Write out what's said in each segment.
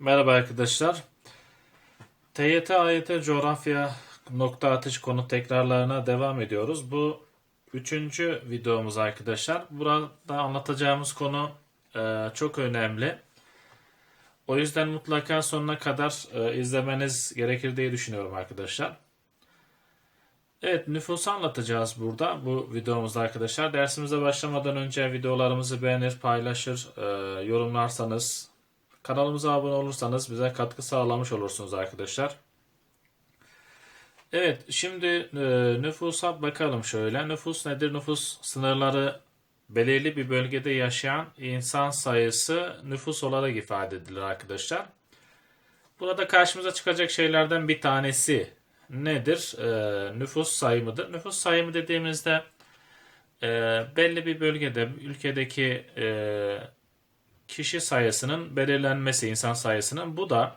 Merhaba arkadaşlar. TYT AYT coğrafya nokta atış konu tekrarlarına devam ediyoruz. Bu üçüncü videomuz arkadaşlar. Burada anlatacağımız konu e, çok önemli. O yüzden mutlaka sonuna kadar e, izlemeniz gerekir diye düşünüyorum arkadaşlar. Evet nüfusu anlatacağız burada bu videomuzda arkadaşlar. Dersimize başlamadan önce videolarımızı beğenir, paylaşır, e, yorumlarsanız Kanalımıza abone olursanız bize katkı sağlamış olursunuz arkadaşlar. Evet şimdi e, nüfusa bakalım şöyle. Nüfus nedir? Nüfus sınırları belirli bir bölgede yaşayan insan sayısı nüfus olarak ifade edilir arkadaşlar. Burada karşımıza çıkacak şeylerden bir tanesi nedir? E, nüfus sayımıdır. Nüfus sayımı dediğimizde e, belli bir bölgede ülkedeki e, kişi sayısının belirlenmesi, insan sayısının. Bu da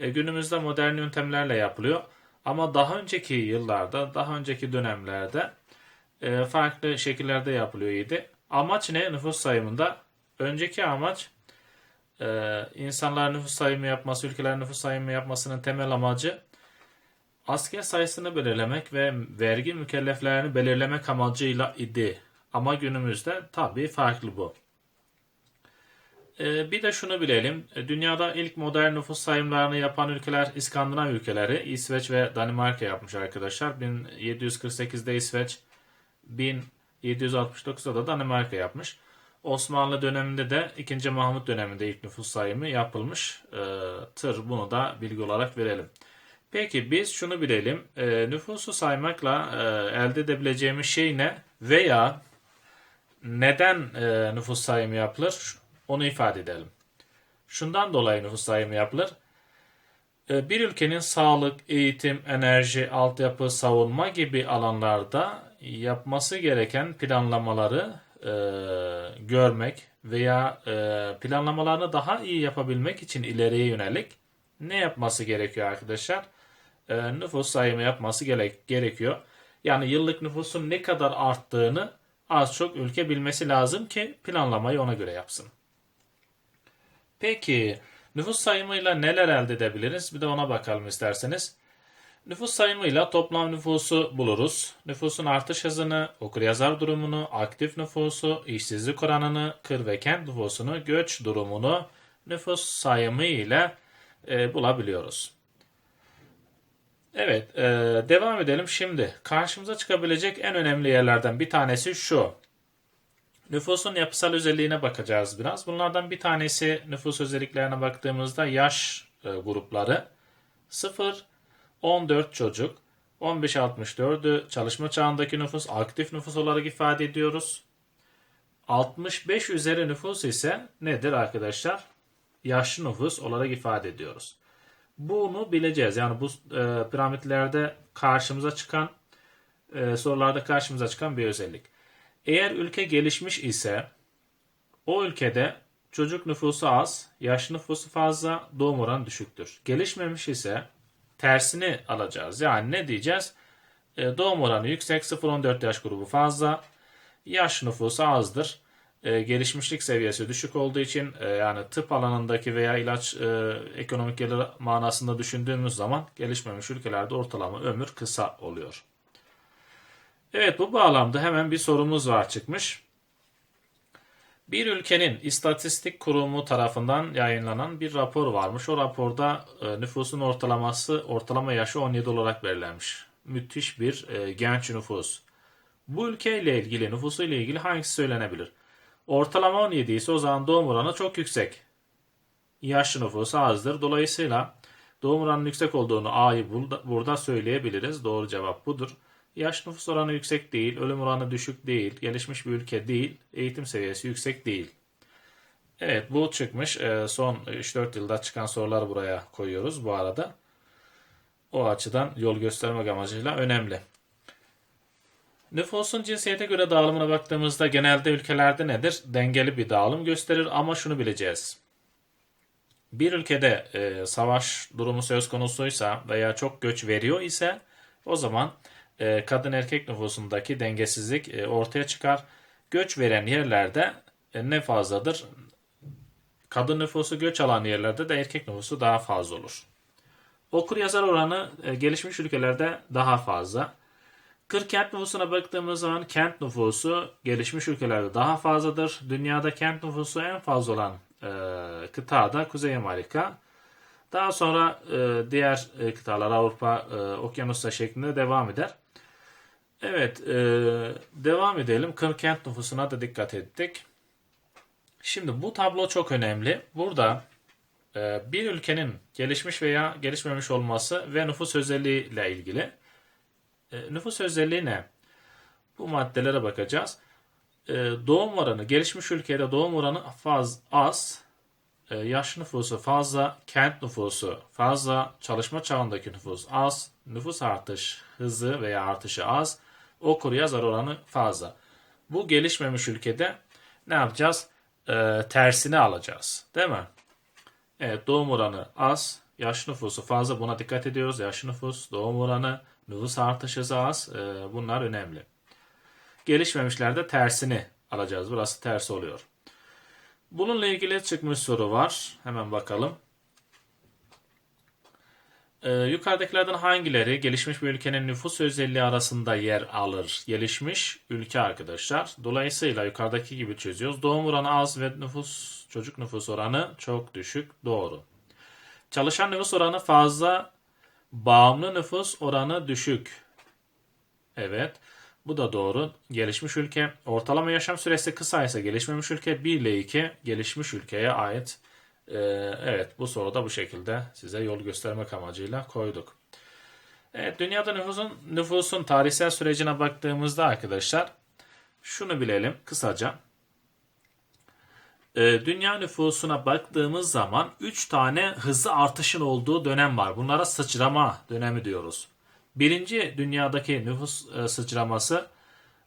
e, günümüzde modern yöntemlerle yapılıyor. Ama daha önceki yıllarda, daha önceki dönemlerde e, farklı şekillerde yapılıyor idi. Amaç ne? Nüfus sayımında. Önceki amaç e, insanlar nüfus sayımı yapması, ülkeler nüfus sayımı yapmasının temel amacı asker sayısını belirlemek ve vergi mükelleflerini belirlemek amacıyla idi. Ama günümüzde tabii farklı bu. Ee, bir de şunu bilelim. E, dünyada ilk modern nüfus sayımlarını yapan ülkeler İskandinav ülkeleri. İsveç ve Danimarka yapmış arkadaşlar. 1748'de İsveç, 1769'da da Danimarka yapmış. Osmanlı döneminde de 2. Mahmut döneminde ilk nüfus sayımı yapılmış. E, tır bunu da bilgi olarak verelim. Peki biz şunu bilelim. Nüfusu saymakla e, elde edebileceğimiz şey ne? Veya neden e, nüfus sayımı yapılır? Onu ifade edelim. Şundan dolayı nüfus sayımı yapılır. Ee, bir ülkenin sağlık, eğitim, enerji, altyapı, savunma gibi alanlarda yapması gereken planlamaları e, görmek veya e, planlamalarını daha iyi yapabilmek için ileriye yönelik ne yapması gerekiyor arkadaşlar? E, nüfus sayımı yapması gerek, gerekiyor. Yani yıllık nüfusun ne kadar arttığını az çok ülke bilmesi lazım ki planlamayı ona göre yapsın. Peki nüfus sayımıyla neler elde edebiliriz? Bir de ona bakalım isterseniz. Nüfus sayımıyla toplam nüfusu buluruz. Nüfusun artış hızını, okuryazar durumunu, aktif nüfusu, işsizlik oranını, kır ve kent nüfusunu, göç durumunu nüfus sayımı ile e, bulabiliyoruz. Evet, e, devam edelim. Şimdi karşımıza çıkabilecek en önemli yerlerden bir tanesi şu. Nüfusun yapısal özelliğine bakacağız biraz. Bunlardan bir tanesi nüfus özelliklerine baktığımızda yaş e, grupları 0-14 çocuk, 15-64'ü çalışma çağındaki nüfus, aktif nüfus olarak ifade ediyoruz. 65 üzeri nüfus ise nedir arkadaşlar? Yaşlı nüfus olarak ifade ediyoruz. Bunu bileceğiz. Yani bu e, piramitlerde karşımıza çıkan e, sorularda karşımıza çıkan bir özellik. Eğer ülke gelişmiş ise o ülkede çocuk nüfusu az, yaş nüfusu fazla, doğum oranı düşüktür. Gelişmemiş ise tersini alacağız. Yani ne diyeceğiz? E, doğum oranı yüksek, 0-14 yaş grubu fazla, yaş nüfusu azdır. E, gelişmişlik seviyesi düşük olduğu için e, yani tıp alanındaki veya ilaç e, ekonomik gelir manasında düşündüğümüz zaman gelişmemiş ülkelerde ortalama ömür kısa oluyor. Evet bu bağlamda hemen bir sorumuz var çıkmış. Bir ülkenin istatistik kurumu tarafından yayınlanan bir rapor varmış. O raporda e, nüfusun ortalaması ortalama yaşı 17 olarak belirlenmiş. Müthiş bir e, genç nüfus. Bu ülkeyle ilgili, nüfusuyla ilgili hangisi söylenebilir? Ortalama 17 ise o zaman doğum oranı çok yüksek. Yaşlı nüfusu azdır. Dolayısıyla doğum oranının yüksek olduğunu A'yı burada söyleyebiliriz. Doğru cevap budur. Yaş nüfus oranı yüksek değil, ölüm oranı düşük değil, gelişmiş bir ülke değil, eğitim seviyesi yüksek değil. Evet bu çıkmış. Ee, son 3-4 yılda çıkan soruları buraya koyuyoruz bu arada. O açıdan yol göstermek amacıyla önemli. Nüfusun cinsiyete göre dağılımına baktığımızda genelde ülkelerde nedir? Dengeli bir dağılım gösterir ama şunu bileceğiz. Bir ülkede e, savaş durumu söz konusuysa veya çok göç veriyor ise o zaman kadın erkek nüfusundaki dengesizlik e, ortaya çıkar. Göç veren yerlerde e, ne fazladır? Kadın nüfusu göç alan yerlerde de erkek nüfusu daha fazla olur. Okur yazar oranı e, gelişmiş ülkelerde daha fazla. Kır kent nüfusuna baktığımız zaman kent nüfusu gelişmiş ülkelerde daha fazladır. Dünyada kent nüfusu en fazla olan e, kıta da Kuzey Amerika. Daha sonra e, diğer e, kıtalar Avrupa, e, Okyanusya şeklinde devam eder. Evet, e, devam edelim. Kır kent nüfusuna da dikkat ettik. Şimdi bu tablo çok önemli. Burada e, bir ülkenin gelişmiş veya gelişmemiş olması ve nüfus özelliği ile ilgili. E, nüfus özelliği ne? Bu maddelere bakacağız. E, doğum oranı, gelişmiş ülkede doğum oranı faz, az, e, yaş nüfusu fazla, kent nüfusu fazla, çalışma çağındaki nüfus az, nüfus artış hızı veya artışı az, okur yazar oranı fazla. Bu gelişmemiş ülkede ne yapacağız? E, tersini alacağız. Değil mi? Evet doğum oranı az, yaş nüfusu fazla buna dikkat ediyoruz. Yaş nüfus, doğum oranı, nüfus artış hızı az e, bunlar önemli. Gelişmemişlerde tersini alacağız. Burası ters oluyor. Bununla ilgili çıkmış soru var. Hemen bakalım. Ee, yukarıdakilerden hangileri gelişmiş bir ülkenin nüfus özelliği arasında yer alır? Gelişmiş ülke arkadaşlar. Dolayısıyla yukarıdaki gibi çözüyoruz. Doğum oranı az ve nüfus çocuk nüfus oranı çok düşük. Doğru. Çalışan nüfus oranı fazla, bağımlı nüfus oranı düşük. Evet. Bu da doğru. Gelişmiş ülke. Ortalama yaşam süresi kısa ise gelişmemiş ülke 1 ile 2 gelişmiş ülkeye ait. Ee, evet bu soruda bu şekilde size yol göstermek amacıyla koyduk. Evet dünyada nüfusun, nüfusun tarihsel sürecine baktığımızda arkadaşlar şunu bilelim kısaca. Ee, dünya nüfusuna baktığımız zaman 3 tane hızlı artışın olduğu dönem var. Bunlara sıçrama dönemi diyoruz. Birinci dünyadaki nüfus e, sıçraması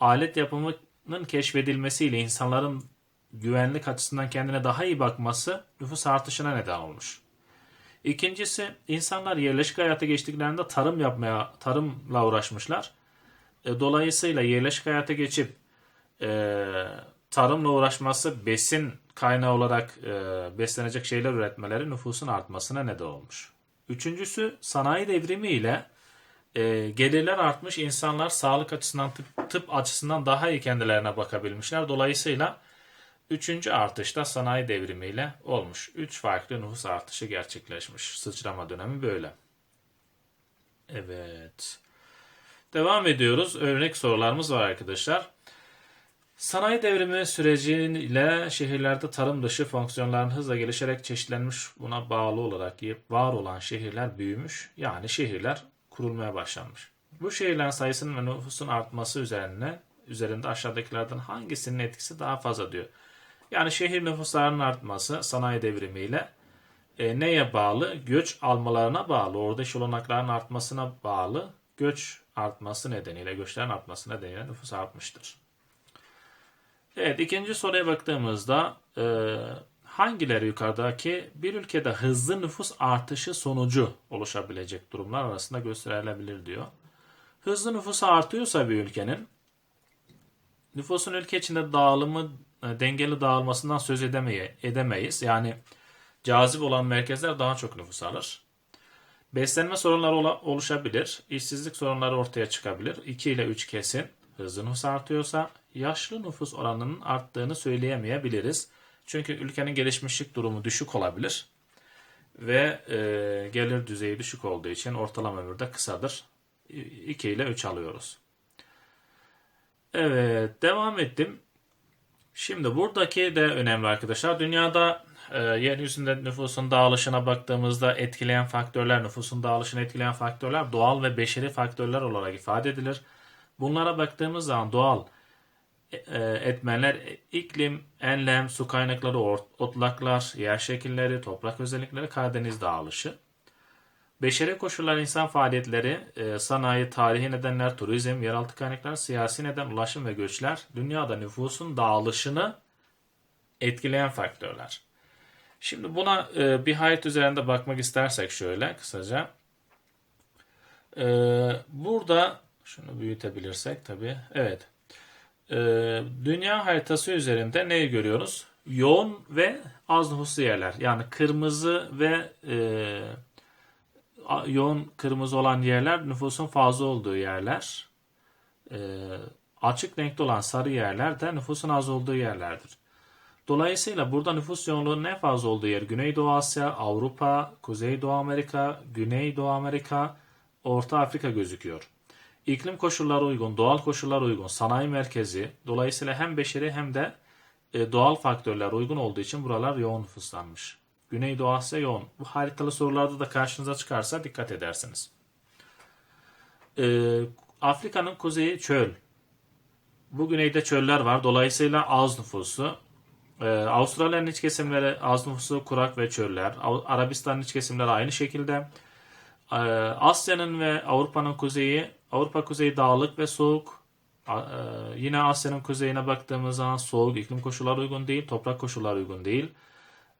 alet yapımının keşfedilmesiyle insanların güvenlik açısından kendine daha iyi bakması nüfus artışına neden olmuş. İkincisi insanlar yerleşik hayata geçtiklerinde tarım yapmaya, tarımla uğraşmışlar. E, dolayısıyla yerleşik hayata geçip e, tarımla uğraşması besin kaynağı olarak e, beslenecek şeyler üretmeleri nüfusun artmasına neden olmuş. Üçüncüsü sanayi devrimi ile e, gelirler artmış, insanlar sağlık açısından, tıp, tıp açısından daha iyi kendilerine bakabilmişler. Dolayısıyla üçüncü artış da sanayi devrimiyle olmuş. Üç farklı nüfus artışı gerçekleşmiş. Sıçrama dönemi böyle. Evet. Devam ediyoruz. Örnek sorularımız var arkadaşlar. Sanayi devrimi süreciyle şehirlerde tarım dışı fonksiyonların hızla gelişerek çeşitlenmiş buna bağlı olarak var olan şehirler büyümüş. Yani şehirler kurulmaya başlanmış. Bu şehirlerin sayısının ve nüfusun artması üzerine üzerinde aşağıdakilerden hangisinin etkisi daha fazla diyor. Yani şehir nüfuslarının artması sanayi devrimiyle e, neye bağlı? Göç almalarına bağlı, orada iş olanaklarının artmasına bağlı. Göç artması nedeniyle, göçlerin artması nedeniyle nüfus artmıştır. Evet, ikinci soruya baktığımızda e, hangileri yukarıdaki bir ülkede hızlı nüfus artışı sonucu oluşabilecek durumlar arasında gösterilebilir diyor. Hızlı nüfus artıyorsa bir ülkenin nüfusun ülke içinde dağılımı dengeli dağılmasından söz edemeye, edemeyiz. Yani cazip olan merkezler daha çok nüfus alır. Beslenme sorunları oluşabilir. İşsizlik sorunları ortaya çıkabilir. 2 ile 3 kesin hızlı nüfus artıyorsa yaşlı nüfus oranının arttığını söyleyemeyebiliriz. Çünkü ülkenin gelişmişlik durumu düşük olabilir ve e, gelir düzeyi düşük olduğu için ortalama ömürde kısadır. 2 ile 3 alıyoruz. Evet devam ettim. Şimdi buradaki de önemli arkadaşlar. Dünyada e, yeryüzünde nüfusun dağılışına baktığımızda etkileyen faktörler, nüfusun dağılışını etkileyen faktörler doğal ve beşeri faktörler olarak ifade edilir. Bunlara baktığımız zaman doğal e, etmenler iklim, enlem, su kaynakları, otlaklar, yer şekilleri, toprak özellikleri, Karadeniz dağılışı. Beşeri koşullar, insan faaliyetleri, e, sanayi, tarihi nedenler, turizm, yeraltı kaynaklar, siyasi neden, ulaşım ve göçler dünyada nüfusun dağılışını etkileyen faktörler. Şimdi buna e, bir hayat üzerinde bakmak istersek şöyle kısaca. Burada şunu büyütebilirsek tabii. Evet. Dünya haritası üzerinde neyi görüyoruz? yoğun ve az nüfuslu yerler. Yani kırmızı ve e, yoğun kırmızı olan yerler nüfusun fazla olduğu yerler. E, açık renkli olan sarı yerler de nüfusun az olduğu yerlerdir. Dolayısıyla burada nüfus yoğunluğunun en fazla olduğu yer Güneydoğu Asya, Avrupa, Kuzeydoğu Amerika, Güneydoğu Amerika, Orta Afrika gözüküyor. İklim koşulları uygun, doğal koşullar uygun, sanayi merkezi. Dolayısıyla hem beşeri hem de e, doğal faktörler uygun olduğu için buralar yoğun nüfuslanmış. Güneydoğu Asya yoğun. Bu haritalı sorularda da karşınıza çıkarsa dikkat edersiniz. E, Afrika'nın kuzeyi çöl. Bu güneyde çöller var. Dolayısıyla az nüfusu. Ee, Avustralya'nın iç kesimleri az nüfusu kurak ve çöller. Arabistan'ın iç kesimleri aynı şekilde. Ee, Asya'nın ve Avrupa'nın kuzeyi, Avrupa kuzeyi dağlık ve soğuk. A- e, yine Asya'nın kuzeyine baktığımız zaman soğuk, iklim koşulları uygun değil, toprak koşulları uygun değil.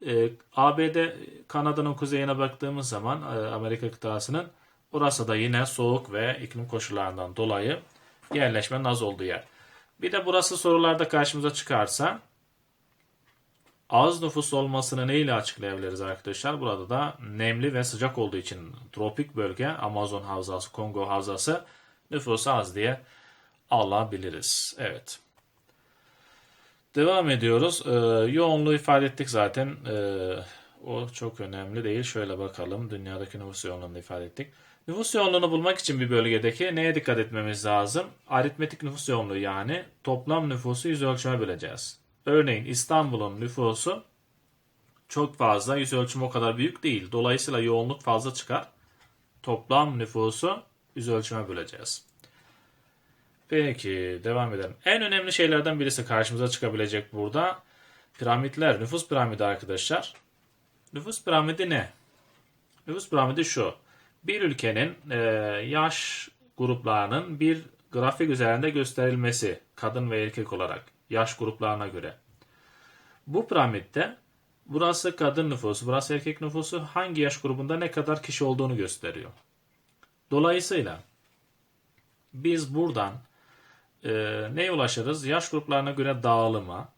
Ee, ABD, Kanada'nın kuzeyine baktığımız zaman e, Amerika kıtasının orası da yine soğuk ve iklim koşullarından dolayı yerleşmenin az olduğu yer. Bir de burası sorularda karşımıza çıkarsa az nüfus olmasını neyle açıklayabiliriz arkadaşlar? Burada da nemli ve sıcak olduğu için tropik bölge Amazon havzası, Kongo havzası nüfusu az diye alabiliriz. Evet. Devam ediyoruz. Ee, yoğunluğu ifade ettik zaten. Ee, o çok önemli değil. Şöyle bakalım. Dünyadaki nüfus yoğunluğunu ifade ettik. Nüfus yoğunluğunu bulmak için bir bölgedeki neye dikkat etmemiz lazım? Aritmetik nüfus yoğunluğu yani toplam nüfusu yüz ölçüme böleceğiz. Örneğin İstanbul'un nüfusu çok fazla, yüz ölçümü o kadar büyük değil. Dolayısıyla yoğunluk fazla çıkar. Toplam nüfusu yüz ölçüme böleceğiz. Peki devam edelim. En önemli şeylerden birisi karşımıza çıkabilecek burada. Piramitler, nüfus piramidi arkadaşlar. Nüfus piramidi ne? Nüfus piramidi şu. Bir ülkenin e, yaş gruplarının bir grafik üzerinde gösterilmesi kadın ve erkek olarak yaş gruplarına göre. Bu piramitte burası kadın nüfusu, burası erkek nüfusu hangi yaş grubunda ne kadar kişi olduğunu gösteriyor. Dolayısıyla biz buradan e, neye ulaşırız? Yaş gruplarına göre dağılıma,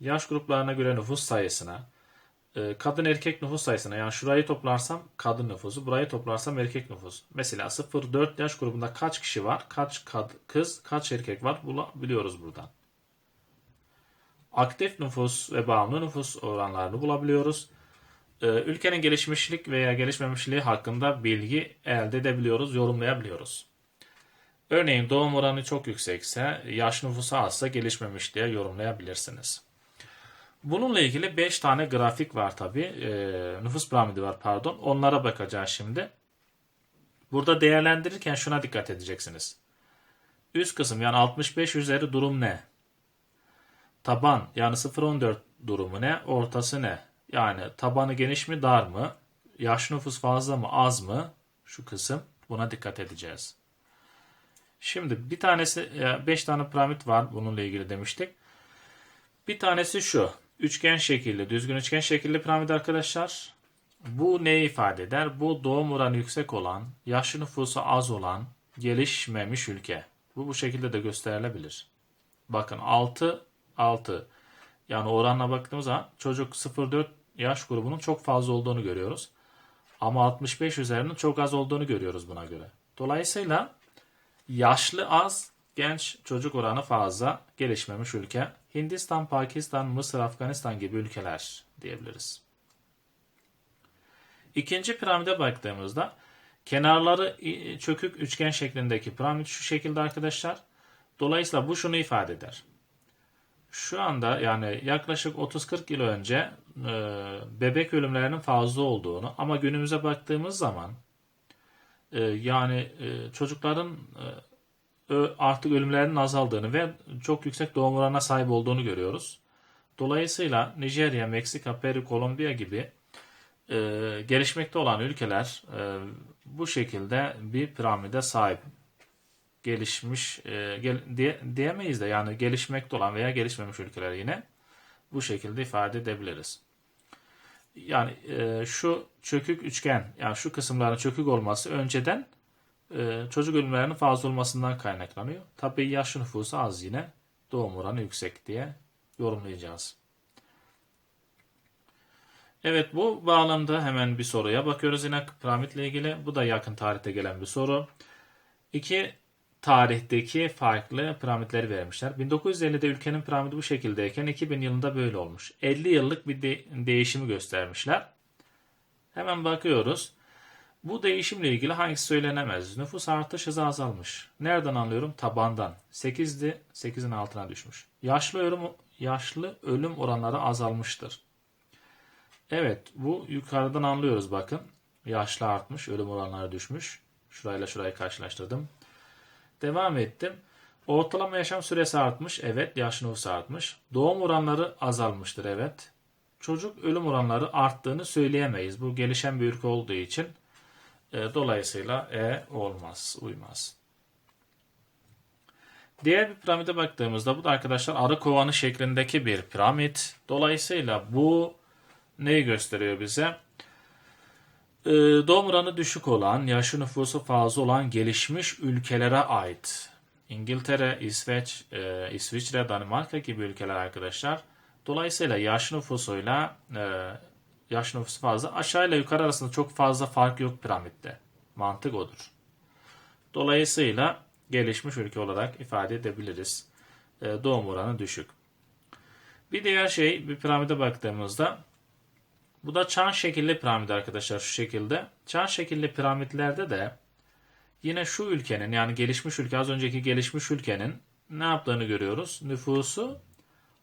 yaş gruplarına göre nüfus sayısına, e, kadın erkek nüfus sayısına yani şurayı toplarsam kadın nüfusu, burayı toplarsam erkek nüfus. Mesela 0-4 yaş grubunda kaç kişi var, kaç kad- kız, kaç erkek var bulabiliyoruz buradan. Aktif nüfus ve bağımlı nüfus oranlarını bulabiliyoruz. E, ülkenin gelişmişlik veya gelişmemişliği hakkında bilgi elde edebiliyoruz, yorumlayabiliyoruz. Örneğin doğum oranı çok yüksekse, yaş nüfusu azsa gelişmemiş diye yorumlayabilirsiniz. Bununla ilgili 5 tane grafik var tabi. E, nüfus piramidi var pardon. Onlara bakacağız şimdi. Burada değerlendirirken şuna dikkat edeceksiniz. Üst kısım yani 65 üzeri durum ne? Taban yani 0-14 durumu ne? Ortası ne? Yani tabanı geniş mi dar mı? Yaş nüfus fazla mı az mı? Şu kısım buna dikkat edeceğiz. Şimdi bir tanesi 5 tane piramit var bununla ilgili demiştik. Bir tanesi şu. Üçgen şekilli, düzgün üçgen şekilli piramit arkadaşlar. Bu neyi ifade eder? Bu doğum oranı yüksek olan, yaşlı nüfusu az olan, gelişmemiş ülke. Bu bu şekilde de gösterilebilir. Bakın 6 6 yani oranla baktığımız zaman çocuk 0-4 yaş grubunun çok fazla olduğunu görüyoruz. Ama 65 üzerinin çok az olduğunu görüyoruz buna göre. Dolayısıyla yaşlı az, genç çocuk oranı fazla, gelişmemiş ülke. Hindistan, Pakistan, Mısır, Afganistan gibi ülkeler diyebiliriz. İkinci piramide baktığımızda kenarları çökük üçgen şeklindeki piramit şu şekilde arkadaşlar. Dolayısıyla bu şunu ifade eder. Şu anda yani yaklaşık 30-40 yıl önce e, bebek ölümlerinin fazla olduğunu ama günümüze baktığımız zaman e, yani e, çocukların e, artık ölümlerinin azaldığını ve çok yüksek doğum oranına sahip olduğunu görüyoruz. Dolayısıyla Nijerya, Meksika, Peru, Kolombiya gibi e, gelişmekte olan ülkeler e, bu şekilde bir piramide sahip. Gelişmiş e, gel, diye, diyemeyiz de yani gelişmekte olan veya gelişmemiş ülkeler yine bu şekilde ifade edebiliriz. Yani e, şu çökük üçgen yani şu kısımların çökük olması önceden e, çocuk ölümlerinin fazla olmasından kaynaklanıyor. Tabii yaş nüfusu az yine doğum oranı yüksek diye yorumlayacağız. Evet bu bağlamda hemen bir soruya bakıyoruz yine piramitle ilgili. Bu da yakın tarihte gelen bir soru. İki tarihteki farklı piramitleri vermişler. 1950'de ülkenin piramidi bu şekildeyken 2000 yılında böyle olmuş. 50 yıllık bir de- değişimi göstermişler. Hemen bakıyoruz. Bu değişimle ilgili hangisi söylenemez? Nüfus artış hızı azalmış. Nereden anlıyorum? Tabandan. 8'di, 8'in altına düşmüş. Yaşlı ölüm yaşlı ölüm oranları azalmıştır. Evet, bu yukarıdan anlıyoruz bakın. Yaşlı artmış, ölüm oranları düşmüş. Şurayla şurayı karşılaştırdım. Devam ettim. Ortalama yaşam süresi artmış. Evet, yaş nüfus artmış. Doğum oranları azalmıştır. Evet. Çocuk ölüm oranları arttığını söyleyemeyiz. Bu gelişen bir ülke olduğu için e, dolayısıyla E olmaz, uymaz. Diğer bir piramide baktığımızda bu da arkadaşlar arı kovanı şeklindeki bir piramit. Dolayısıyla bu neyi gösteriyor bize? Ee, doğum oranı düşük olan, yaşı nüfusu fazla olan gelişmiş ülkelere ait. İngiltere, İsveç, e, İsviçre, Danimarka gibi ülkeler arkadaşlar. Dolayısıyla yaş nüfusuyla e, yaş nüfusu fazla. Aşağı ile yukarı arasında çok fazla fark yok piramitte. Mantık odur. Dolayısıyla gelişmiş ülke olarak ifade edebiliriz. E, doğum oranı düşük. Bir diğer şey bir piramide baktığımızda bu da çan şekilli piramit arkadaşlar şu şekilde. Çan şekilli piramitlerde de yine şu ülkenin yani gelişmiş ülke az önceki gelişmiş ülkenin ne yaptığını görüyoruz. Nüfusu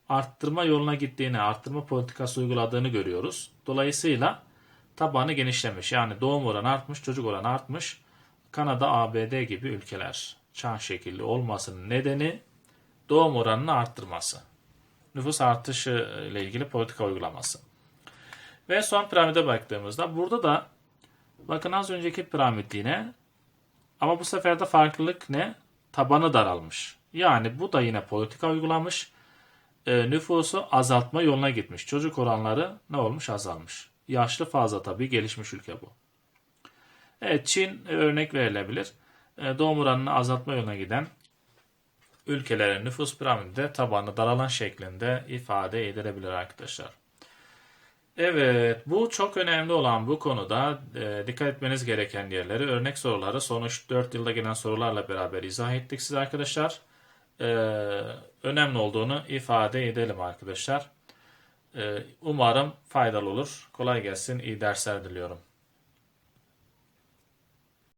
arttırma yoluna gittiğini, arttırma politikası uyguladığını görüyoruz. Dolayısıyla tabanı genişlemiş. Yani doğum oranı artmış, çocuk oranı artmış. Kanada, ABD gibi ülkeler çan şekilli olmasının nedeni doğum oranını arttırması. Nüfus artışı ile ilgili politika uygulaması. Ve son piramide baktığımızda burada da bakın az önceki piramit yine ama bu sefer de farklılık ne? Tabanı daralmış. Yani bu da yine politika uygulamış. E, nüfusu azaltma yoluna gitmiş. Çocuk oranları ne olmuş? Azalmış. Yaşlı fazla tabii gelişmiş ülke bu. Evet Çin örnek verilebilir. E, doğum oranını azaltma yoluna giden ülkelerin nüfus piramidi tabanı daralan şeklinde ifade edilebilir arkadaşlar. Evet, bu çok önemli olan bu konuda e, dikkat etmeniz gereken yerleri, örnek soruları sonuç 4 yılda gelen sorularla beraber izah ettik size arkadaşlar. E, önemli olduğunu ifade edelim arkadaşlar. E, umarım faydalı olur. Kolay gelsin, iyi dersler diliyorum.